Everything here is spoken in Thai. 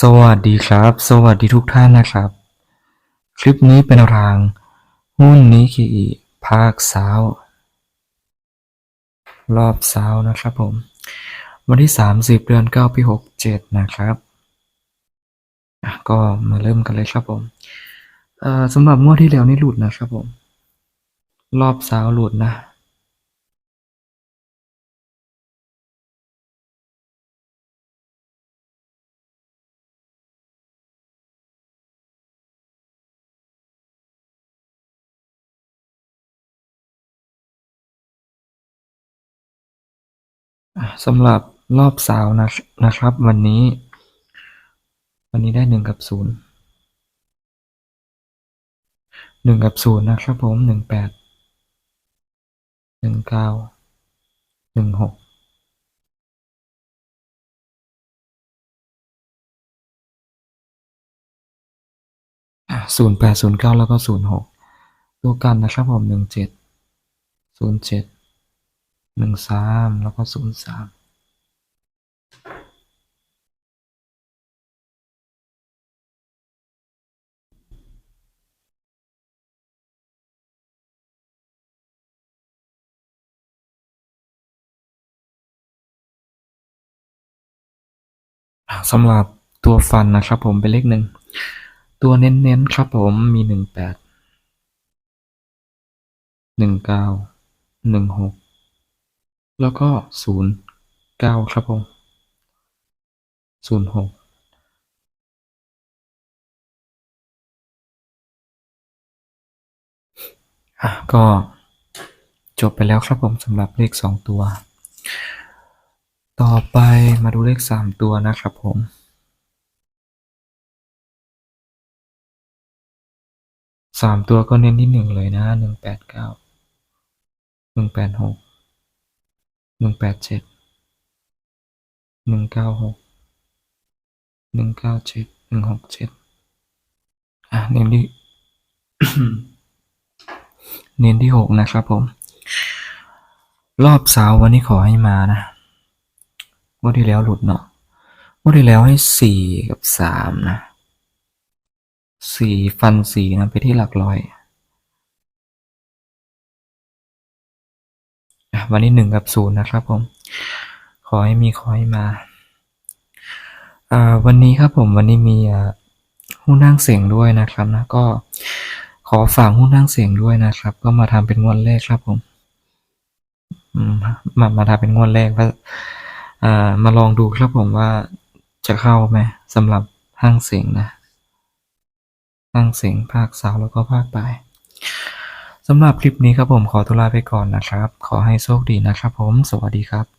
สวัสดีครับ สวัสดีทุกท่านนะครับ คลิปนี้เป็นราง หุ้นนิเคอิภาคเช้ารอบเช้านะครับผม วันที่ 30 เดือน9ปี67 นะครับ ก็มาเริ่มกันเลยครับผมสำหรับงวดที่แล้วนี่หลุดนะครับผม รอบเช้าหลุดนะ สำหรับรอบสาวนะนะครับ วันนี้ วันนี้ได้หนึ่งกับศูนย์หนึ่งกับศูนย์นะครับผมหนึ่งแปดหนึ่งเก้าหนึ่งหกศูนย์แปดศูนย์เก้าแล้วก็ศูนย์หกตัวกันนะครับผมหนึ่งเจ็ดศูนย์เจ็ด หนึ่งสามแล้วก็ศูนย์สามสำหรับตัวฟันนะครับผมเป็นเลขหนึ่ง ตัวเน้นๆครับผมมีหนึ่งแปดหนึ่งเก้าหนึ่งหก แล้วก็ศูนย์เก้าครับผมศูนย์หกอะก็จบไปแล้วครับผมสำหรับเลขสองตัว ต่อไปมาดูเลขสามตัวนะครับผมสามตัวก็เน้นที่หนึ่งเลยนะหนึ่งแปดเก้า หนึ่งแปดเจ็ดหนึ่งเก้าหกหนึ่งเก้าเจ็ดหนึ่งหกเจ็ดอะเน้นที่เน้นที่หกนะครับผม รอบเสาร์วันนี้ขอให้มานะวันที่แล้วหลุดเนาะวันที่แล้วให้สี่กับสามนะสี่ฟันสี่นะไปที่หลักร้อย วันนี้หนึ่งกับศูนย์นะครับผม ขอให้มีขอให้มา วันนี้ครับผมวันนี้มีหุ้นนั่งเสียงด้วยนะครับนะก็ขอฝากหุ้นนั่งเสียงด้วยนะครับ ก็มาทำเป็นงวดแรกครับผมมามาทำเป็นงวดแรกว่าอ่ามาลองดูครับผมว่าจะเข้าไหมสำหรับห้างเสียงนะห้างเสียงภาคเสาแล้วก็ภาคบ่าย สำหรับคลิปนี้ครับผมขอตัวลาไปก่อนนะครับ ขอให้โชคดีนะครับผม สวัสดีครับ